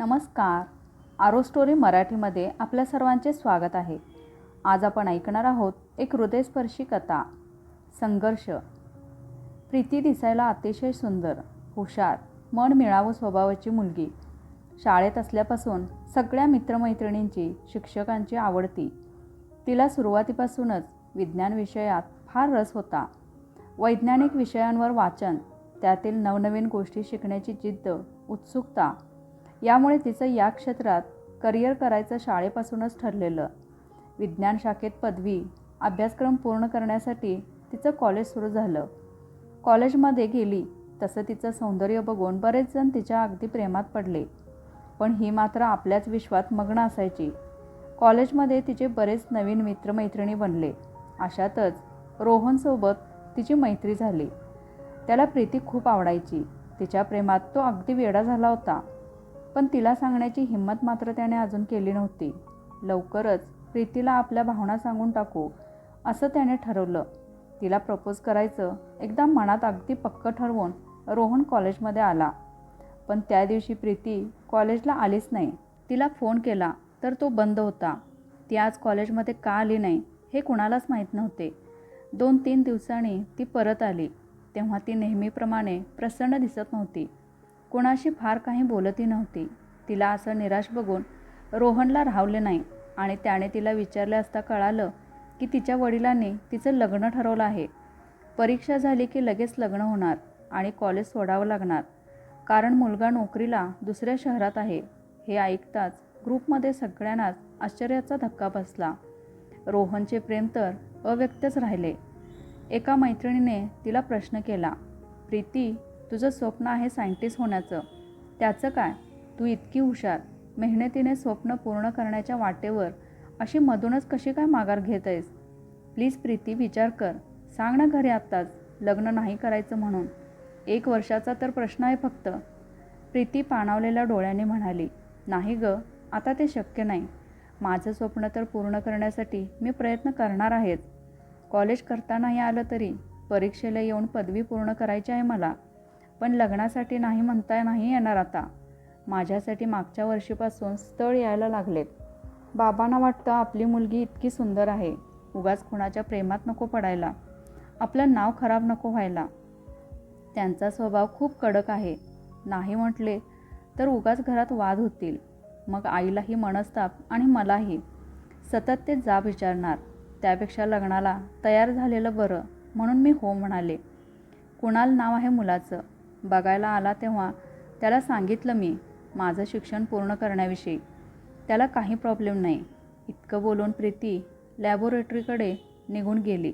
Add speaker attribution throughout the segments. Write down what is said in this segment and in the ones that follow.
Speaker 1: नमस्कार. आरो स्टोरी मराठीमध्ये आपल्या सर्वांचे स्वागत आहे. आज आपण ऐकणार आहोत एक हृदयस्पर्शी कथा संघर्ष. प्रीती दिसायला अतिशय सुंदर हुशार मन मिळावं स्वभावाची मुलगी. शाळेत असल्यापासून सगळ्या मित्रमैत्रिणींची शिक्षकांची आवडती. तिला सुरुवातीपासूनच विज्ञान विषयात फार रस होता. वैज्ञानिक विषयांवर वाचन त्यातील नवनवीन गोष्टी शिकण्याची जिद्द उत्सुकता यामुळे तिचं या क्षेत्रात करिअर करायचं शाळेपासूनच ठरलेलं. विज्ञान शाखेत पदवी अभ्यासक्रम पूर्ण करण्यासाठी तिचं कॉलेज सुरू झालं. कॉलेजमध्ये गेली तसं तिचं सौंदर्य बघून बरेच जण तिच्या अगदी प्रेमात पडले. पण ही मात्र आपल्याच विश्वात मग्न असायची. कॉलेजमध्ये तिचे बरेच नवीन मित्रमैत्रिणी बनले. अशातच रोहनसोबत तिची मैत्री झाली. त्याला प्रीती खूप आवडायची. तिच्या प्रेमात तो अगदी वेडा झाला होता. पण तिला सांगण्याची हिंमत मात्र त्याने अजून केली नव्हती. लवकरच प्रीतीला आपल्या भावना सांगून टाकू असं त्याने ठरवलं. तिला प्रपोज करायचं एकदा मनात अगदी पक्क ठरवून रोहन कॉलेजमध्ये आला. पण त्या दिवशी प्रीती कॉलेजला आलीच नाही. तिला फोन केला तर तो बंद होता. ती आज कॉलेजमध्ये का आली नाही हे कुणालाच माहीत नव्हते. दोन तीन दिवसांनी ती परत आली. तेव्हा ती नेहमीप्रमाणे प्रसन्न दिसत नव्हती. कोणाशी फार काही बोलतही नव्हती. तिला असं निराश बघून रोहनला राहवले नाही आणि त्याने तिला विचारले असता कळालं की तिच्या वडिलांनी तिचं लग्न ठरवलं आहे. परीक्षा झाली की लगेच लग्न होणार आणि कॉलेज सोडावं लागणार. कारण मुलगा नोकरीला दुसऱ्या शहरात आहे. हे ऐकताच ग्रुपमध्ये सगळ्यांनाच आश्चर्याचा धक्का बसला. रोहनचे प्रेम तर अव्यक्तच राहिले. एका मैत्रिणीने तिला प्रश्न केला प्रीती तुझं स्वप्न आहे सायंटिस्ट होण्याचं. त्याचं काय? तू इतकी हुशार मेहनतीने स्वप्न पूर्ण करण्याच्या वाटेवर अशी मधूनच कशी काय माघार घेत आहेस? प्लीज प्रीती विचार कर. सांग ना घरी आत्ताच लग्न नाही करायचं म्हणून. एक वर्षाचा तर प्रश्न आहे फक्त. प्रीती पाणावलेल्या डोळ्याने म्हणाली नाही ग आता ते शक्य नाही. माझं स्वप्न तर पूर्ण करण्यासाठी मी प्रयत्न करणार आहेच. कॉलेज करता नाही आलं तरी परीक्षेला येऊन पदवी पूर्ण करायची आहे मला. पण लग्नासाठी नाही म्हणता नाही येणार आता. माझ्यासाठी मागच्या वर्षीपासून स्थळ यायला लागलेत. बाबांना वाटतं आपली मुलगी इतकी सुंदर आहे. उगाच खुणाच्या प्रेमात नको पडायला. आपलं नाव खराब नको व्हायला. त्यांचा स्वभाव खूप कडक आहे. नाही म्हटले तर उगाच घरात वाद होतील. मग आईलाही मनस्ताप आणि मलाही. सतत ते जाब विचारणार. त्यापेक्षा लग्नाला तयार झालेलं बरं म्हणून मी हो म्हणाले. कुणाल नाव आहे मुलाचं? बघायला आला तेव्हा त्याला सांगितलं मी माझं शिक्षण पूर्ण करण्याविषयी. त्याला काही प्रॉब्लेम नाही. इतकं बोलून प्रीती लॅबोरेटरीकडे निघून गेली.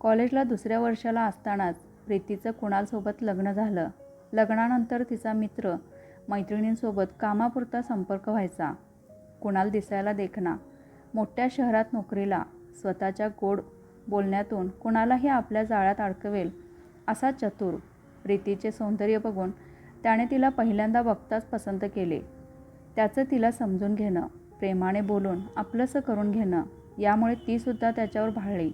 Speaker 1: कॉलेजला दुसऱ्या वर्षाला असतानाच प्रीतीचं कुणालसोबत लग्न झालं. लग्नानंतर तिचा मित्र मैत्रिणींसोबत कामापुरता संपर्क व्हायचा. कुणाल दिसायला देखना. मोठ्या शहरात नोकरीला स्वतःच्या गोड बोलण्यातून कुणालाही आपल्या जाळ्यात अडकवेल असा चतुर प्रीतीचे सौंदर्य बघून त्याने तिला पहिल्यांदा बघताच पसंत केले. त्याचं तिला समजून घेणं प्रेमाने बोलून आपलंसं करून घेणं यामुळे तीसुद्धा त्याच्यावर भाळली.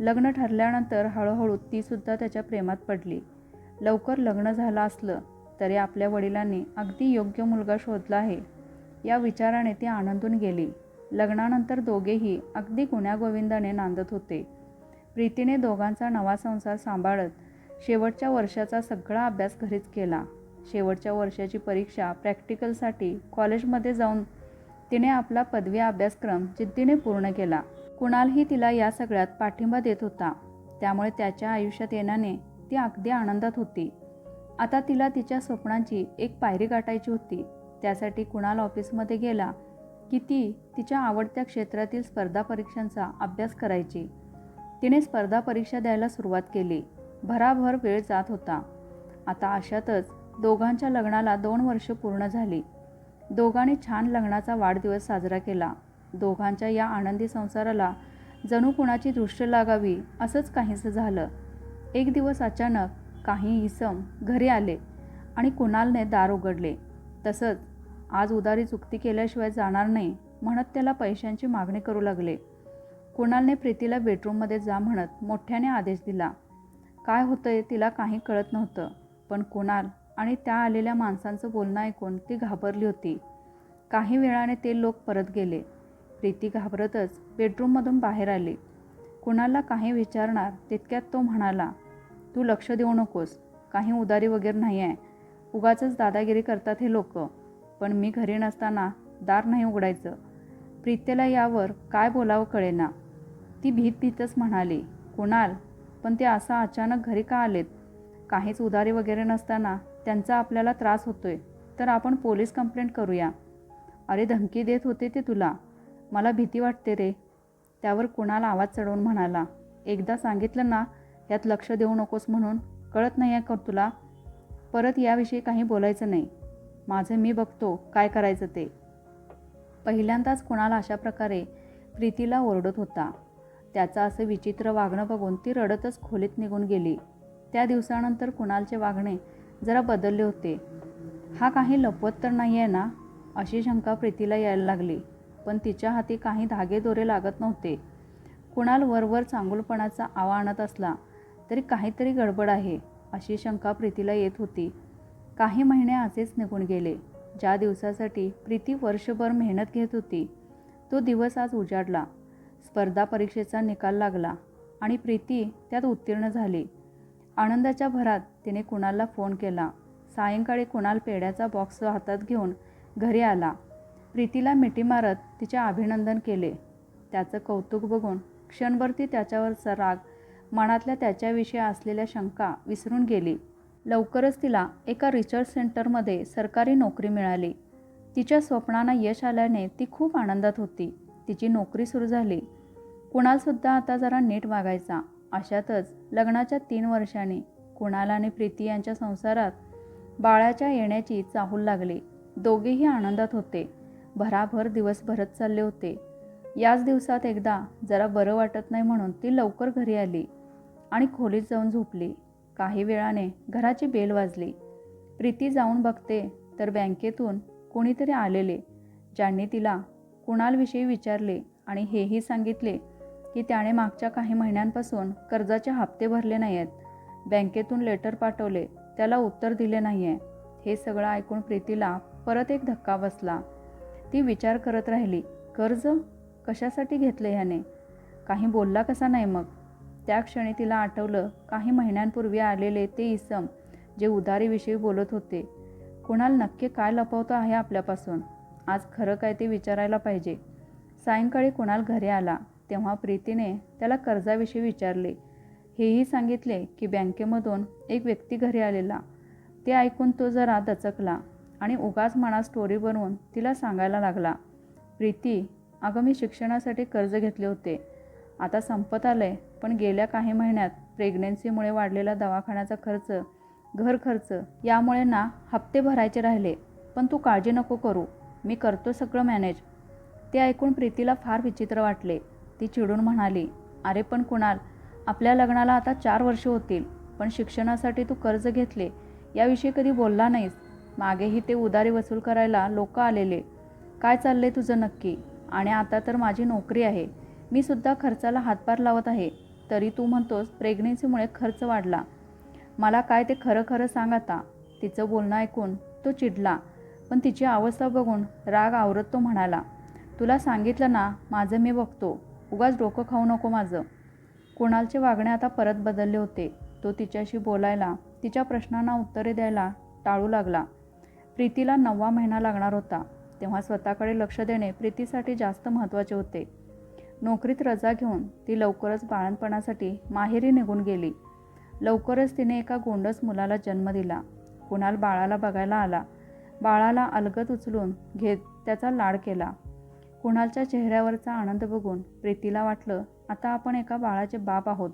Speaker 1: लग्न ठरल्यानंतर हळूहळू तीसुद्धा त्याच्या प्रेमात पडली. लवकर लग्न झालं असलं तरी आपल्या वडिलांनी अगदी योग्य मुलगा शोधला आहे. या विचाराने ती आनंदून गेली. लग्नानंतर दोघेही अगदी गुण्यागोविंदाने नांदत होते. प्रीतीने दोघांचा नवा संसार सांभाळत शेवटच्या वर्षाचा सगळा अभ्यास घरीच केला. शेवटच्या वर्षाची परीक्षा प्रॅक्टिकलसाठी कॉलेजमध्ये जाऊन तिने आपला पदवी अभ्यासक्रम जिद्दीने पूर्ण केला. कुणालही तिला या सगळ्यात पाठिंबा देत होता. त्यामुळे त्याच्या आयुष्यात येण्याने ती अगदी आनंदात होती. आता तिला तिच्या स्वप्नांची एक पायरी गाठायची होती. त्यासाठी कुणाल ऑफिसमध्ये गेला की ती तिच्या आवडत्या क्षेत्रातील स्पर्धा परीक्षांचा अभ्यास करायची. तिने स्पर्धा परीक्षा द्यायला सुरुवात केली. भराभर वेळ जात होता. आता अशातच दोघांच्या लग्नाला दोन वर्ष पूर्ण झाली. दोघांनी छान लग्नाचा वाढदिवस साजरा केला. दोघांच्या या आनंदी संसाराला जणू कुणाची दृष्ट लागावी असंच काहीसं झालं. एक दिवस अचानक काही इसम घरी आले आणि कुणालने दार उघडले. तसंच आज उदारी चुकती केल्याशिवाय जाणार नाही म्हणत त्याला पैशांची मागणी करू लागले. कुणालने प्रीतीला बेडरूममध्ये जा म्हणत मोठ्याने आदेश दिला. काय होतंय तिला काही कळत नव्हतं. पण कुणाल आणि त्या आलेल्या माणसांचं बोलणं ऐकून ती घाबरली होती. काही वेळाने ते लोक परत गेले. प्रीती घाबरतच बेडरूममधून बाहेर आली. कुणाला काही विचारणार तितक्यात तो म्हणाला तू लक्ष देऊ नकोस. काही उदारी वगैरे नाही आहे उगाचच दादागिरी करतात हे लोक. पण मी घरी नसताना दार नाही उघडायचं. प्रीत्येला यावर काय बोलावं कळेना. ती भीत भीतच म्हणाली कुणाल पण ते असं अचानक घरी का आलेत? काहीच उधारी वगैरे नसताना त्यांचा आपल्याला त्रास होतोय. तर आपण पोलीस कंप्लेंट करूया. अरे धमकी देत होते ते तुला. मला भीती वाटते रे. त्यावर कुणाला आवाज चढवून म्हणाला? एकदा सांगितलं ना यात लक्ष देऊ नकोस म्हणून. कळत नाही आहे कर तुला. परत याविषयी काही बोलायचं नाही. माझं मी बघतो काय करायचं ते. पहिल्यांदाच कुणाला अशा प्रकारे प्रीतीला ओरडत होता. त्याचं असं विचित्र वागणं बघून ती रडतच खोलीत निघून गेली. त्या दिवसानंतर कुणालचे वागणे जरा बदलले होते. हा काही लपवत तर नाही आहे ना? अशी शंका प्रीतीला यायला लागली. पण तिच्या हाती काही धागे दोरे लागत नव्हते. कुणाल वरवर चांगुलपणाचा आवा आणत असला तरी काहीतरी गडबड आहे अशी शंका प्रीतीला येत होती. काही महिने असेच निघून गेले. ज्या दिवसासाठी प्रीती वर्षभर मेहनत घेत होती तो दिवस आज उजाडला. स्पर्धा परीक्षेचा निकाल लागला आणि प्रीती त्यात उत्तीर्ण झाली. आनंदाच्या भरात तिने कुणालला फोन केला? सायंकाळी कुणाल पेड्याचा बॉक्स हातात घेऊन घरी आला. प्रीतीला मिठी मारत तिचे अभिनंदन केले. त्याचं कौतुक बघून क्षणभर ती त्याच्यावरचा राग मनातल्या त्याच्याविषयी असलेल्या शंका विसरून गेली. लवकरच तिला एका रिसर्च सेंटरमध्ये सरकारी नोकरी मिळाली. तिच्या स्वप्नांना यश आल्याने ती खूप आनंदात होती. तिची नोकरी सुरू झाली. कुणालसुद्धा आता जरा नीट वागायचा. अशातच लग्नाच्या तीन वर्षांनी कुणाल आणि प्रीती यांच्या संसारात बाळाच्या येण्याची चाहूल लागली. दोघेही आनंदात होते. भराभर दिवस भरत चालले होते. याच दिवसात एकदा जरा बरं वाटत नाही म्हणून ती लवकर घरी आली आणि खोलीत जाऊन झोपली. काही वेळाने घराची बेल वाजली. प्रीती जाऊन बघते तर बँकेतून कोणीतरी आलेले ज्यांनी तिला कुणालविषयी विचारले आणि हेही सांगितले की त्याने मागच्या काही महिन्यांपासून कर्जाचे हप्ते भरले नाही आहेत बँकेतून लेटर पाठवले त्याला उत्तर दिले नाही आहे हे सगळं ऐकून प्रीतीला परत एक धक्का बसला. ती विचार करत राहिली कर्ज? कशासाठी घेतलं ह्याने? काही बोलला कसा नाही मग? त्या क्षणी तिला आठवलं काही महिन्यांपूर्वी आलेले ते इसम जे उधारीविषयी बोलत होते. कुणाल नक्की काय लपवतं आहे आपल्यापासून? आज खरं काय ते विचारायला पाहिजे. सायंकाळी कुणाल घरी आला तेव्हा प्रीतीने त्याला कर्जाविषयी विचारले. हेही सांगितले की बँकेमधून एक व्यक्ती घरी आलेला. ते ऐकून तो जरा दचकला आणि उगाच म्हणा स्टोरी बनवून तिला सांगायला लागला. प्रीती अगं मी शिक्षणासाठी कर्ज घेतले होते. आता संपत आलं आहे पण गेल्या काही महिन्यात प्रेग्नेन्सीमुळे वाढलेला दवाखान्याचा खर्च घर खर्च यामुळे ना हप्ते भरायचे राहिले. पण तू काळजी नको करू. मी करतो सगळं मॅनेज. ते ऐकून प्रीतीला फार विचित्र वाटले. ती चिडून म्हणाली अरे पण कुणाल आपल्या लग्नाला आता चार वर्ष होतील पण शिक्षणासाठी तू कर्ज घेतले याविषयी कधी बोलला नाहीस. मागेही ते उदारी वसूल करायला लोक आलेले. काय चाललंय तुझं नक्की? आणि आता तर माझी नोकरी आहे. मी सुद्धा खर्चाला हातभार लावत आहे. तरी तू म्हणतोस प्रेग्नेन्सीमुळे खर्च वाढला. मला काय ते खरं खरं सांग आता. तिचं बोलणं ऐकून तो चिडला. पण तिची अवस्था बघून राग आवरत तो म्हणाला तुला सांगितलं ना माझं मी बघतो. उगाच डोकं खाऊ नको माझं. कुणालचे वागणे आता परत बदलले होते. तो तिच्याशी बोलायला तिच्या प्रश्नांना उत्तरे द्यायला टाळू लागला. प्रीतीला नववा महिना लागणार होता. तेव्हा स्वतःकडे लक्ष देणे प्रीतीसाठी जास्त महत्त्वाचे होते. नोकरीत रजा घेऊन ती लवकरच बाळणपणासाठी माहेरी निघून गेली. लवकरच तिने एका गोंडस मुलाला जन्म दिला. कुणाल बाळाला बघायला आला. बाळाला अलगद उचलून घेत त्याचा लाड केला. कुणालच्या चेहऱ्यावरचा आनंद बघून प्रीतीला वाटलं आता आपण एका बाळाचे बाप आहोत.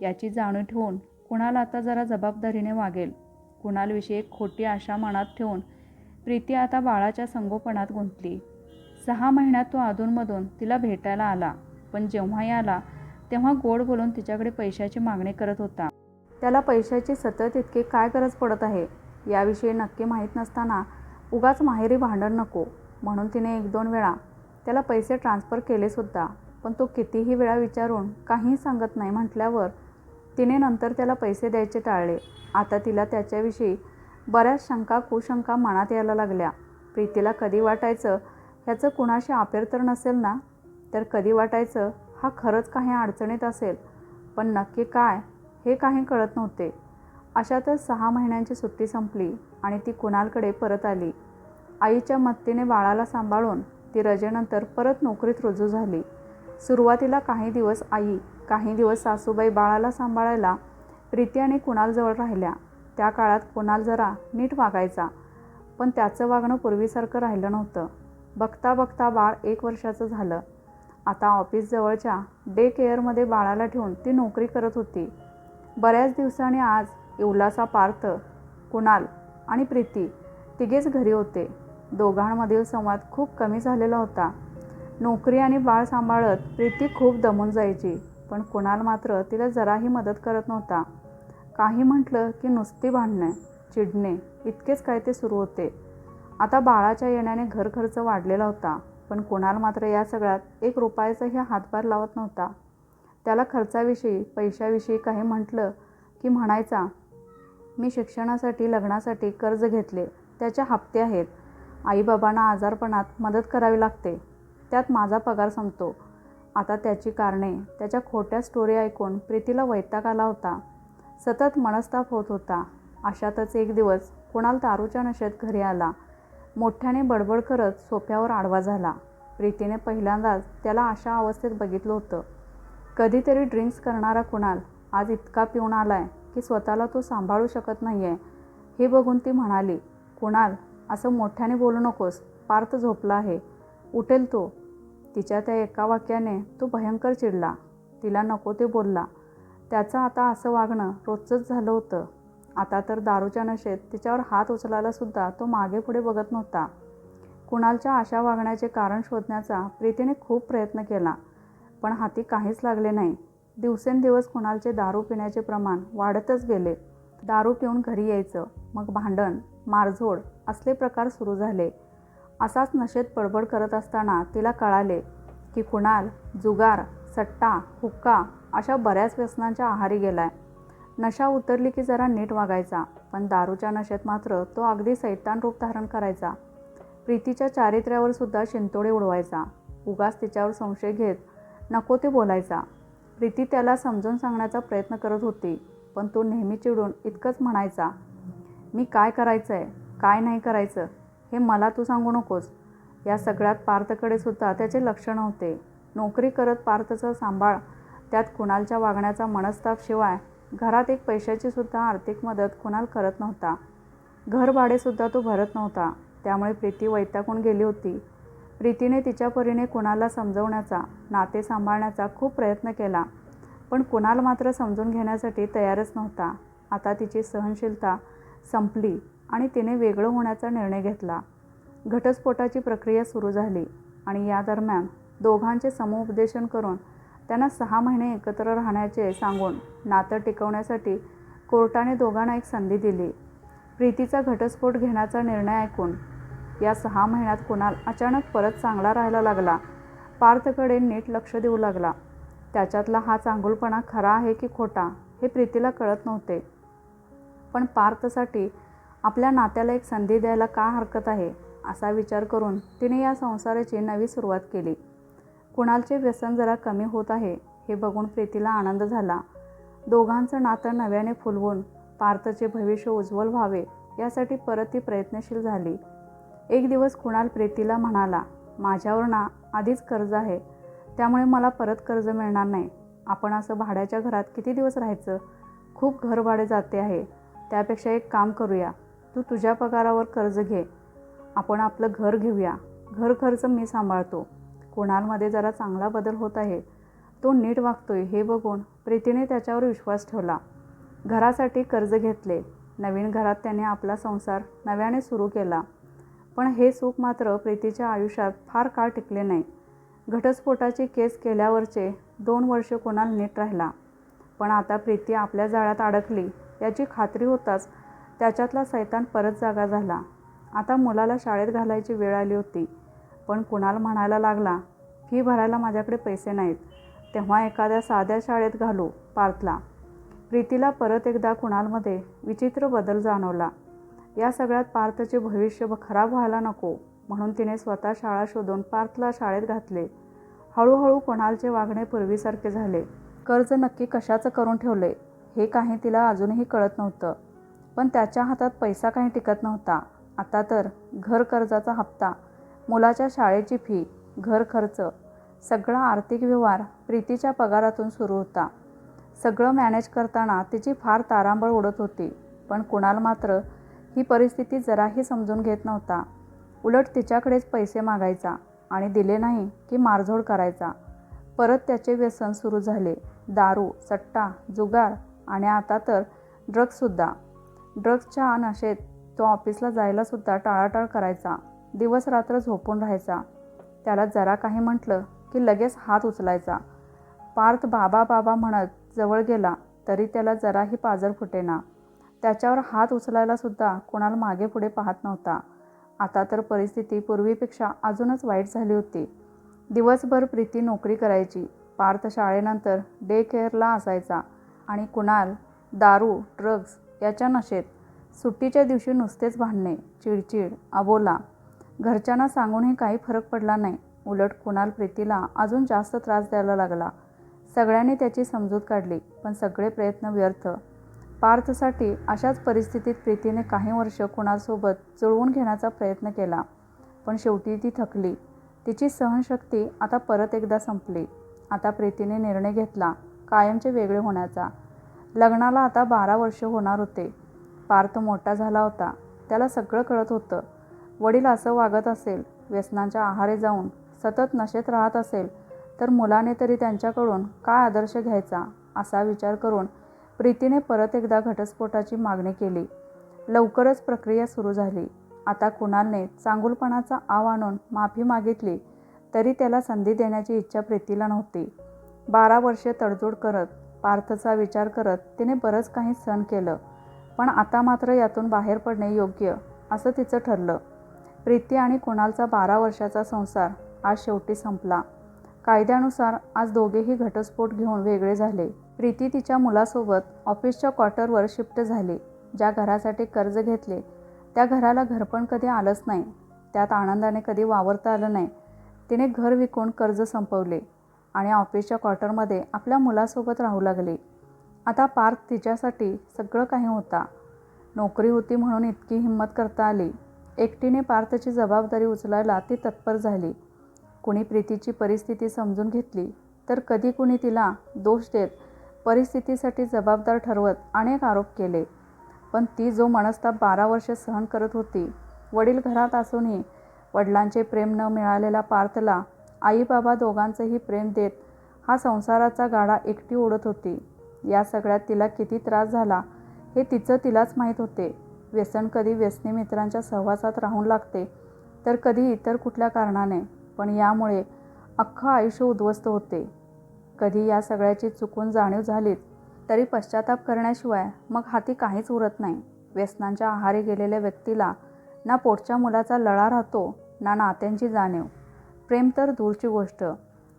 Speaker 1: याची जाणीव ठेवून कुणाल आता जरा जबाबदारीने वागेल. कुणालविषयी एक खोटी आशा मनात ठेवून प्रीती आता बाळाच्या संगोपनात गुंतली. सहा महिन्यात तो अधूनमधून तिला भेटायला आला पण जेव्हाही आला तेव्हा गोड बोलून तिच्याकडे पैशाची मागणी करत होता. त्याला पैशाची सतत इतके काय गरज पडत आहे? याविषयी नक्की माहीत नसताना उगाच माहेरी भांडण नको म्हणून तिने एक दोन वेळा त्याला पैसे ट्रान्सफर केलेसुद्धा पण तो कितीही वेळा विचारून काहीही सांगत नाही म्हटल्यावर तिने नंतर त्याला पैसे द्यायचे टाळले. आता तिला त्याच्याविषयी बऱ्याच शंका कुशंका मनात यायला लागल्या. प्रीतीला कधी वाटायचं ह्याचं कुणाशी आपेर तर नसेल ना? तर कधी वाटायचं हा खरंच काही अडचणीत असेल पण नक्की काय हे काही कळत नव्हते. अशातच सहा महिन्यांची सुट्टी संपली आणि ती कुणालकडे परत आली. आईच्या मत्तीने बाळाला सांभाळून ती रजेनंतर परत नोकरीत रुजू झाली. सुरुवातीला काही दिवस आई काही दिवस सासूबाई बाळाला सांभाळायला प्रीती आणि कुणालजवळ राहिल्या. त्या काळात कुणाल जरा नीट वागायचा पण त्याचं वागणं पूर्वीसारखं राहिलं नव्हतं. बघता बघता बाळ एक वर्षाचं झालं. आता ऑफिसजवळच्या डे केअरमध्ये बाळाला ठेवून ती नोकरी करत होती. बऱ्याच दिवसांनी आज इवलासा पार्थ कुणाल आणि प्रीती तिघेच घरी होते. दोघांमधील संवाद खूप कमी झालेला होता. नोकरी आणि बाळ सांभाळत प्रीती खूप दमून जायची पण कुणाल मात्र तिला जराही मदत करत नव्हता. काही म्हटलं की नुसती भांडणे चिडणे इतकेच काय ते सुरू होते. आता बाळाच्या येण्याने घर खर्च वाढलेला होता पण कुणाल मात्र या सगळ्यात एक रुपयाचाही हातभार लावत नव्हता. त्याला खर्चाविषयी पैशाविषयी काही म्हटलं की म्हणायचा मी शिक्षणासाठी लग्नासाठी कर्ज घेतले. त्याचे हप्ते आहेत. आईबाबांना आजारपणात मदत करावी लागते. त्यात माझा पगार संपतो. आता त्याची कारणे. त्याच्या खोट्या स्टोरी ऐकून प्रीतीला वैताग आला होता. सतत मनस्ताप होत होता. अशातच एक दिवस कुणाल दारूच्या नशेत घरी आला. मोठ्याने बडबड करत सोफ्यावर आडवा झाला. प्रीतीने पहिल्यांदाच त्याला अशा अवस्थेत बघितलं होतं. कधीतरी ड्रिंक्स करणारा कुणाल आज इतका पिऊन आलाय. की स्वतःला तो सांभाळू शकत नाही आहे हे बघून ती म्हणाली कुणाल असं मोठ्याने बोलू नकोस. पार्थ झोपला आहे. उठेल तो. तिच्या त्या एका वाक्याने तो भयंकर चिडला. तिला नको ते बोलला. त्याचं आता असं वागणं रोजचंच झालं होतं. आता तर दारूच्या नशेत तिच्यावर हात उचलायलासुद्धा तो मागे पुढे बघत नव्हता. कुणालच्या अशा वागण्याचे कारण शोधण्याचा प्रीतीने खूप प्रयत्न केला पण हाती काहीच लागले नाही. दिवसेंदिवस कुणालचे दारू पिण्याचे प्रमाण वाढतच गेले. दारू पिऊन घरी यायचं मग भांडण मारझोड असले प्रकार सुरू झाले. असाच नशेत पडबड करत असताना तिला कळाले की कुणाल जुगार सट्टा हुक्का अशा बऱ्याच व्यसनांच्या आहारी गेलाय. नशा उतरली की जरा नीट वागायचा पण दारूच्या नशेत मात्र तो अगदी सैतान रूप धारण करायचा. प्रीतीच्या चारित्र्यावर सुद्धा शिंतोडे उडवायचा. उगाच तिच्यावर संशय घेत नको ते बोलायचा. प्रीती त्याला समजून सांगण्याचा प्रयत्न करत होती पण तो नेहमी चिडून इतकंच म्हणायचा मी काय करायचं आहे काय नाही करायचं? हे मला तू सांगू नकोस या सगळ्यात पार्थकडे सुद्धा त्याचे लक्ष नव्हते. नोकरी करत पार्थचा सांभाळ त्यात कुणालच्या वागण्याचा मनस्ताप शिवाय घरात एक पैशाची सुद्धा आर्थिक मदत कुणाल करत नव्हता. घर भाडेसुद्धा तो भरत नव्हता. त्यामुळे प्रीती वैतागून गेली होती. प्रीतीने तिच्या परीने कुणाला समजवण्याचा नाते सांभाळण्याचा खूप प्रयत्न केला. पण कुणाल मात्र समजून घेण्यासाठी तयारच नव्हता. आता तिची सहनशीलता संपली आणि तिने वेगळं होण्याचा निर्णय घेतला. घटस्फोटाची प्रक्रिया सुरू झाली आणि या दरम्यान दोघांचे समुपदेशन करून त्यांना सहा महिने एकत्र राहण्याचे सांगून नातं टिकवण्यासाठी कोर्टाने दोघांना एक संधी दिली. प्रीतीचा घटस्फोट घेण्याचा निर्णय ऐकून या सहा महिन्यात कुणाल अचानक परत चांगला राहायला लागला. पार्थकडे नीट लक्ष देऊ लागला. त्याच्यातला हा चांगुलपणा खरा आहे की खोटा हे प्रीतीला कळत नव्हते. पण पार्थसाठी आपल्या नात्याला एक संधी द्यायला का हरकत आहे असा विचार करून तिने या संसाराची नवी सुरुवात केली. कुणालचे व्यसन जरा कमी होत आहे हे बघून प्रीतीला आनंद झाला. दोघांचं नातं नव्याने फुलवून पार्थचे भविष्य उज्ज्वल व्हावे यासाठी परत ती प्रयत्नशील झाली. एक दिवस कुणाल प्रीतीला म्हणाला माझ्यावर ना आधीच कर्ज आहे. त्यामुळे मला परत कर्ज मिळणार नाही. आपण असं भाड्याच्या घरात किती दिवस राहायचं? खूप घर भाडे जाते आहे. त्यापेक्षा एक काम करूया. तू तुझ्या पगारावर कर्ज घे. आपण आपलं घर घेऊया. घर खर्च मी सांभाळतो. कुणालमध्ये जरा चांगला बदल होत आहे. तो नीट वागतोय. हे बघून प्रीतीने त्याच्यावर विश्वास ठेवला. घरासाठी कर्ज घेतले. नवीन घरात त्याने आपला संसार नव्याने सुरू केला. पण हे सुख मात्र प्रीतीच्या आयुष्यात फार काळ टिकले नाही. घटस्फोटाची केस केल्यावरचे दोन वर्ष कोणाल नीट राहिला. पण आता प्रीती आपल्या जाळ्यात अडकली याची खात्री होताच त्याच्यातला सैतान परत जागा झाला. आता मुलाला शाळेत घालायची वेळ आली होती पण कुणाल म्हणायला लागला फी भरायला माझ्याकडे पैसे नाहीत. तेव्हा एखाद्या साध्या शाळेत घालू पार्थला. प्रीतीला परत एकदा कुणालमध्ये विचित्र बदल जाणवला. या सगळ्यात पार्थचे भविष्य खराब व्हायला नको म्हणून तिने स्वतः शाळा शोधून पार्थला शाळेत घातले. हळूहळू कोणालचे वागणे पूर्वीसारखे झाले. कर्ज नक्की कशाचं करून ठेवले हे काही तिला अजूनही कळत नव्हतं. पण त्याच्या हातात पैसा काही टिकत नव्हता. आता तर घर कर्जाचा हप्ता मुलाच्या शाळेची फी घर खर्च सगळा आर्थिक व्यवहार प्रीतीच्या पगारातून सुरू होता. सगळं मॅनेज करताना तिची फार तारांबळ उडत होती पण कुणाल मात्र ही परिस्थिती जराही समजून घेत नव्हता. उलट तिच्याकडेच पैसे मागायचा आणि दिले नाही की मारझोड करायचा. परत त्याचे व्यसन सुरू झाले. दारू सट्टा जुगार आणि आता तर ड्रग्ससुद्धा ड्रग्सच्या नशेत तो ऑफिसला जायलासुद्धा टाळाटाळ करायचा. दिवस रात्र झोपून राहायचा. त्याला जरा काही म्हटलं की लगेच हात उचलायचा. पार्थ बाबा बाबा म्हणत जवळ गेला तरी त्याला जराही पाजर फुटेना. त्याच्यावर हात उचलायलासुद्धा कोणाला मागे पुढे पाहत नव्हता. आता तर परिस्थिती पूर्वीपेक्षा अजूनच वाईट झाली होती. दिवसभर प्रीती नोकरी करायची. पार्थ शाळेनंतर डे केअरला असायचा. आणि कुणाल दारू ड्रग्ज याच्या नशेत सुट्टीच्या दिवशी नुसतेच भांडणे चिडचिड अबोला. घरच्यांना सांगूनही काही फरक पडला नाही. उलट कुणाल प्रीतीला अजून जास्त त्रास द्यायला लागला. सगळ्यांनी त्याची समजूत काढली पण सगळे प्रयत्न व्यर्थ. पार्थसाठी अशाच परिस्थितीत प्रीतीने काही वर्ष कुणासोबत जुळवून घेण्याचा प्रयत्न केला. पण शेवटी ती थकली. तिची सहनशक्ती आता परत एकदा संपली. आता प्रीतीने निर्णय घेतला कायमचे वेगळे होण्याचा. लग्नाला आता बारा वर्ष होणार होते. पार्थ मोठा झाला होता. त्याला सगळं कळत होतं. वडील असं वागत असेल व्यसनांच्या आहारे जाऊन सतत नशेत राहत असेल तर मुलाने तरी त्यांच्याकडून काय आदर्श घ्यायचा असा विचार करून प्रीतीने परत एकदा घटस्फोटाची मागणी केली. लवकरच प्रक्रिया सुरू झाली. आता कुणालने चांगुलपणाचा आव आणून माफी मागितली तरी त्याला संधी देण्याची इच्छा प्रीतीला नव्हती. बारा वर्षे तडजोड करत पार्थचा विचार करत तिने बरंच काही सहन केलं पण आता मात्र यातून बाहेर पडणे योग्य असं तिचं ठरलं. प्रीती आणि कुणालचा बारा वर्षाचा संसार आज शेवटी संपला. कायद्यानुसार आज दोघेही घटस्फोट घेऊन वेगळे झाले. प्रीती तिच्या मुलासोबत ऑफिसच्या क्वार्टरवर शिफ्ट झाली. ज्या घरासाठी कर्ज घेतले त्या घराला घरपण कधी आलंच नाही. त्यात आनंदाने कधी वावरता आलं नाही. तिने घर विकून कर्ज संपवले आणि ऑफिसच्या क्वार्टरमध्ये आपल्या मुलासोबत राहू लागले. आता पार्थ तिच्यासाठी सगळं काही होता. नोकरी होती म्हणून इतकी हिंमत करता आली. एकटीने पार्थची जबाबदारी उचलायला ती तत्पर झाली. कुणी प्रीतीची परिस्थिती समजून घेतली तर कधी कुणी तिला दोष देत परिस्थितीसाठी जबाबदार ठरवत अनेक आरोप केले. पण ती जो मनस्ताप बारा वर्षे सहन करत होती वडील घरात असूनही वडिलांचे प्रेम न मिळालेल्या पार्थला आई बाबा दोघांचंही प्रेम देत हा संसाराचा गाडा एकटी ओढत होती. या सगळ्यात तिला किती त्रास झाला हे तिचं तिलाच माहीत होते. व्यसन कधी व्यसनी मित्रांच्या सहवासात राहून लागते तर कधी इतर कुठल्या कारणाने. पण यामुळे अख्खं आयुष्य उद्ध्वस्त होते. कधी या सगळ्याची चुकून जाणीव झालीच तरी पश्चाताप करण्याशिवाय मग हाती काहीच उरत नाही. व्यसनांच्या आहारी गेलेल्या व्यक्तीला ना पोटच्या मुलाचा लळा राहतो ना नात्यांची जाणीव. प्रेम तर दूरची गोष्ट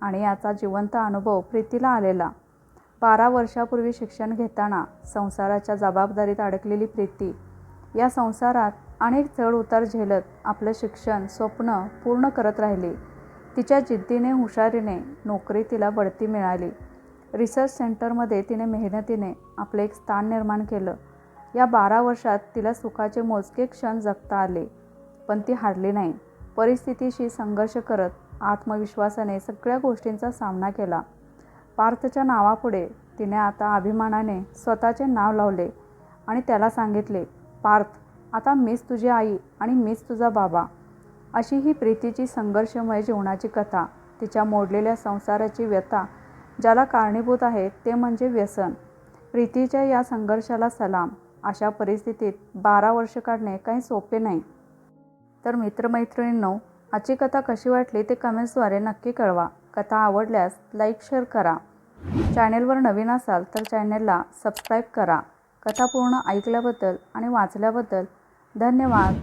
Speaker 1: आणि याचा जिवंत अनुभव प्रीतीला आलेला. बारा वर्षापूर्वी शिक्षण घेताना संसाराच्या जबाबदारीत अडकलेली प्रीती या संसारात अनेक चढ उतार झेलत आपलं शिक्षण स्वप्न पूर्ण करत राहिली. तिच्या जिद्दीने हुशारीने नोकरी तिला बढती मिळाली. रिसर्च सेंटरमध्ये तिने मेहनतीने आपले एक स्थान निर्माण केलं. या बारा वर्षात तिला सुखाचे मोजके क्षण जगता आले पण ती हारली नाही. परिस्थितीशी संघर्ष करत आत्मविश्वासाने सगळ्या गोष्टींचा सामना केला. पार्थच्या नावापुढे तिने आता अभिमानाने स्वतःचे नाव लावले आणि त्याला सांगितले पार्थ आता मीच तुझी आई आणि मीच तुझा बाबा. अशी ही प्रीतीची संघर्षमय जीवनाची कथा तिच्या मोडलेल्या संसाराची व्यथा ज्याला कारणीभूत आहे ते म्हणजे व्यसन. प्रीतीच्या या संघर्षाला सलाम. अशा परिस्थितीत बारा वर्ष काढणे काही सोपे नाही. तर मित्रमैत्रिणींनो आजची कथा कशी वाटली ते कमेंट्सद्वारे नक्की कळवा. कथा आवडल्यास लाईक शेअर करा. चॅनेलवर नवीन असाल तर चॅनेलला सबस्क्राईब करा. कथा पूर्ण ऐकल्याबद्दल आणि वाचल्याबद्दल धन्यवाद.